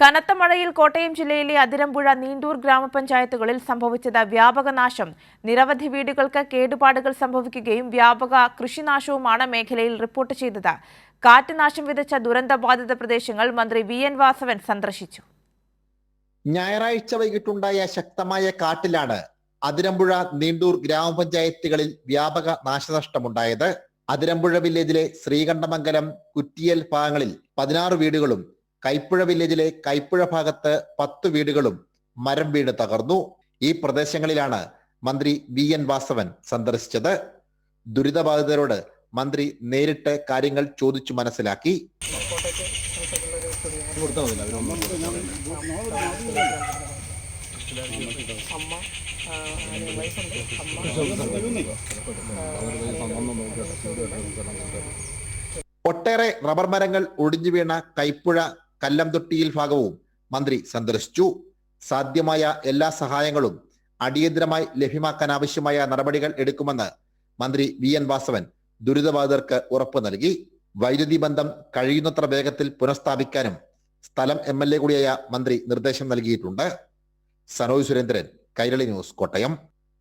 കനത്ത മഴയിൽ കോട്ടയം ജില്ലയിലെ അതിരമ്പുഴ നീണ്ടൂർ ഗ്രാമപഞ്ചായത്തുകളിൽ സംഭവിച്ചത് വ്യാപക നാശം. നിരവധി വീടുകൾക്ക് കേടുപാടുകൾ സംഭവിക്കുകയും വ്യാപക കൃഷിനാശവുമാണ് മേഖലയിൽ റിപ്പോർട്ട് ചെയ്തത്. കാറ്റ് നാശം വിതച്ച ദുരന്തബാധിത പ്രദേശങ്ങൾ മന്ത്രി വി എൻ വാസവൻ സന്ദർശിച്ചു. ഞായറാഴ്ച വൈകിട്ടുണ്ടായ ശക്തമായ കാറ്റിലാണ് അതിരമ്പുഴ നീണ്ടൂർ ഗ്രാമപഞ്ചായത്തുകളിൽ വ്യാപക നാശനഷ്ടമുണ്ടായത്. അതിരമ്പുഴ വില്ലേജിലെ ശ്രീകണ്ഠമംഗലം കുറ്റിയൽ ഭാഗങ്ങളിൽ പതിനാറ് വീടുകളും കൈപ്പുഴ വില്ലേജിലെ കൈപ്പുഴ ഭാഗത്ത് പത്ത് വീടുകളും മരം വീണ് തകർന്നു. ഈ പ്രദേശങ്ങളിലാണ് മന്ത്രി വി എൻ വാസവൻ സന്ദർശിച്ചത്. ദുരിതബാധിതരോട് മന്ത്രി നേരിട്ട് കാര്യങ്ങൾ ചോദിച്ചു മനസ്സിലാക്കി. ഒട്ടേറെ റബ്ബർ മരങ്ങൾ ഒടിഞ്ഞു വീണ കൈപ്പുഴ കല്ലംതൊട്ടിയിൽ ഭാഗവും മന്ത്രി സന്ദർശിച്ചു. സാധ്യമായ എല്ലാ സഹായങ്ങളും അടിയന്തരമായി ലഭ്യമാക്കാൻ ആവശ്യമായ നടപടികൾ എടുക്കുമെന്ന് മന്ത്രി വി എൻ വാസവൻ ദുരിതബാധിതർക്ക് ഉറപ്പു നൽകി. വൈദ്യുതി ബന്ധം കഴിയുന്നത്ര വേഗത്തിൽ പുനഃസ്ഥാപിക്കാനും സ്ഥലം എം എൽ എ കൂടിയായ മന്ത്രി നിർദ്ദേശം നൽകിയിട്ടുണ്ട്. സനോജ് സുരേന്ദ്രൻ കൈരളി ന്യൂസ് കോട്ടയം.